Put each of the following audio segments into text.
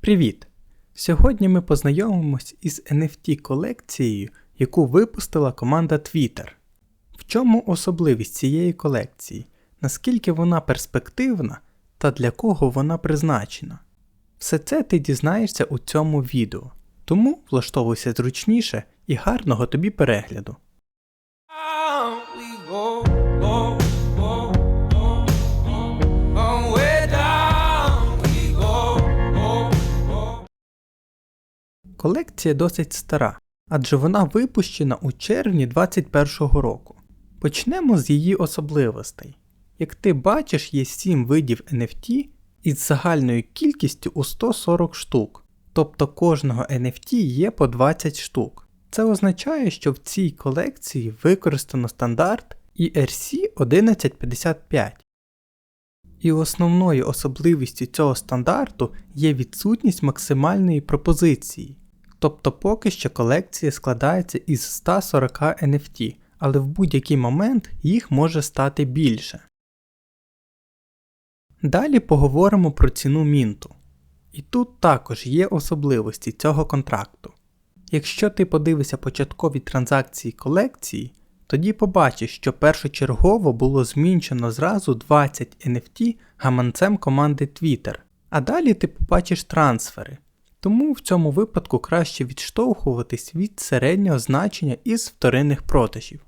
Привіт! Сьогодні ми познайомимось із NFT колекцією, яку випустила команда Twitter. В чому особливість цієї колекції? Наскільки вона перспективна та для кого вона призначена? Все це ти дізнаєшся у цьому відео, тому влаштовуйся зручніше і гарного тобі перегляду. Колекція досить стара, адже вона випущена у червні 2021 року. Почнемо з її особливостей. Як ти бачиш, є 7 видів NFT із загальною кількістю у 140 штук, тобто кожного NFT є по 20 штук. Це означає, що в цій колекції використано стандарт ERC 1155. І основною особливістю цього стандарту є відсутність максимальної пропозиції. Тобто поки що колекція складається із 140 NFT, але в будь-який момент їх може стати більше. Далі поговоримо про ціну мінту. І тут також є особливості цього контракту. Якщо ти подивишся початкові транзакції колекції, тоді побачиш, що першочергово було змінчено зразу 20 NFT гаманцем команди Twitter, а далі ти побачиш трансфери. Тому в цьому випадку краще відштовхуватись від середнього значення із вторинних продажів.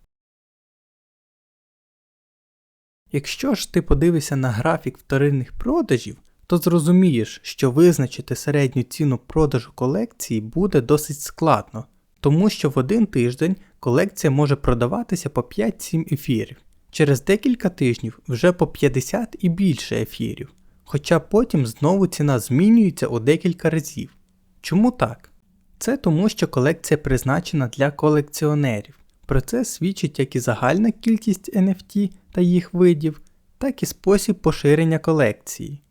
Якщо ж ти подивишся на графік вторинних продажів, то зрозумієш, що визначити середню ціну продажу колекції буде досить складно, тому що в один тиждень колекція може продаватися по 5-7 ефірів, через декілька тижнів вже по 50 і більше ефірів, хоча потім знову ціна змінюється у декілька разів. Чому так? Це тому, що колекція призначена для колекціонерів. Про це свідчить як і загальна кількість NFT та їх видів, так і спосіб поширення колекції.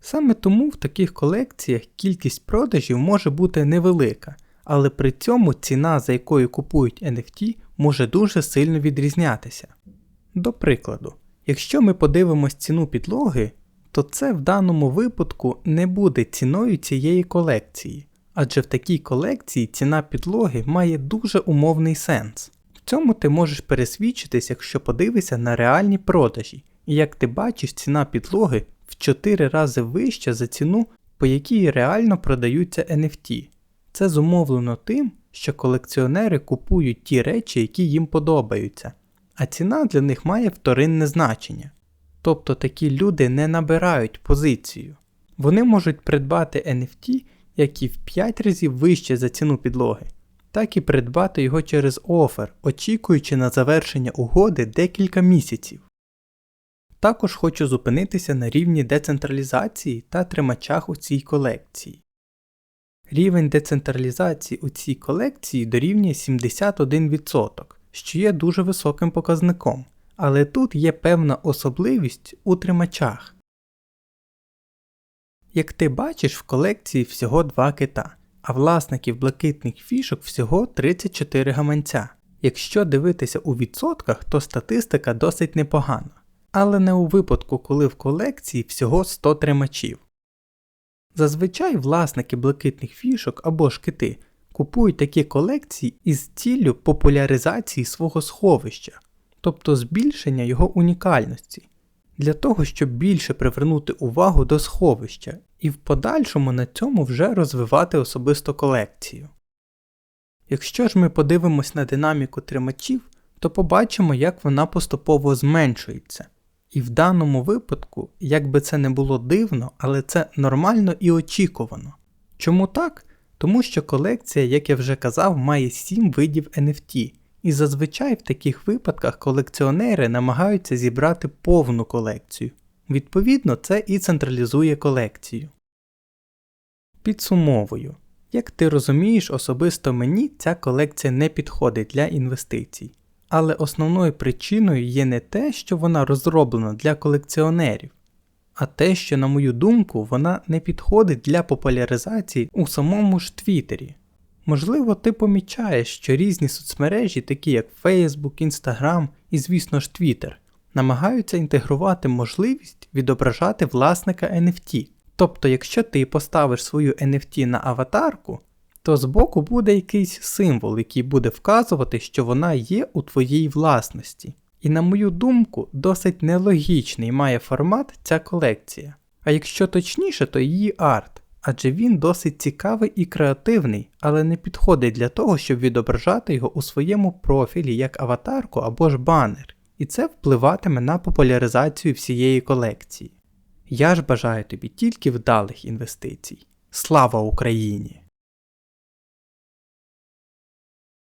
Саме тому в таких колекціях кількість продажів може бути невелика, але при цьому ціна, за якою купують NFT, може дуже сильно відрізнятися. До прикладу, якщо ми подивимось ціну підлоги, то це в даному випадку не буде ціною цієї колекції, адже в такій колекції ціна підлоги має дуже умовний сенс. В цьому ти можеш пересвідчитись, якщо подивишся на реальні продажі, і як ти бачиш, ціна підлоги в 4 рази вища за ціну, по якій реально продаються NFT. Це зумовлено тим, що колекціонери купують ті речі, які їм подобаються, а ціна для них має вторинне значення. Тобто такі люди не набирають позицію. Вони можуть придбати NFT, які в 5 разів вище за ціну підлоги, так і придбати його через офер, очікуючи на завершення угоди декілька місяців. Також хочу зупинитися на рівні децентралізації та тримачах у цій колекції. Рівень децентралізації у цій колекції дорівнює 71%, що є дуже високим показником, але тут є певна особливість у тримачах. Як ти бачиш, в колекції всього два кита, а власників блакитних фішок всього 34 гаманця. Якщо дивитися у відсотках, то статистика досить непогана але не у випадку, коли в колекції всього 100 тримачів. Зазвичай власники блакитних фішок або ж кити купують такі колекції із ціллю популяризації свого сховища, тобто збільшення його унікальності, для того, щоб більше привернути увагу до сховища і в подальшому на цьому вже розвивати особисто колекцію. Якщо ж ми подивимось на динаміку тримачів, то побачимо, як вона поступово зменшується. І в даному випадку, як би це не було дивно, але це нормально і очікувано. Чому так? Тому що колекція, як я вже казав, має 7 видів NFT, і зазвичай в таких випадках колекціонери намагаються зібрати повну колекцію. Відповідно, це і централізує колекцію. Підсумовую, як ти розумієш, особисто мені ця колекція не підходить для інвестицій. Але основною причиною є не те, що вона розроблена для колекціонерів, а те, що, на мою думку, вона не підходить для популяризації у самому ж Твіттері. Можливо, ти помічаєш, що різні соцмережі, такі як Facebook, Instagram і, звісно ж, Twitter, намагаються інтегрувати можливість відображати власника NFT. Тобто, якщо ти поставиш свою NFT на аватарку, то збоку буде якийсь символ, який буде вказувати, що вона є у твоїй власності. І на мою думку, досить нелогічний має формат ця колекція. А якщо точніше, то її арт, адже він досить цікавий і креативний, але не підходить для того, щоб відображати його у своєму профілі як аватарку або ж банер, і це впливатиме на популяризацію всієї колекції. Я ж бажаю тобі тільки вдалих інвестицій. Слава Україні!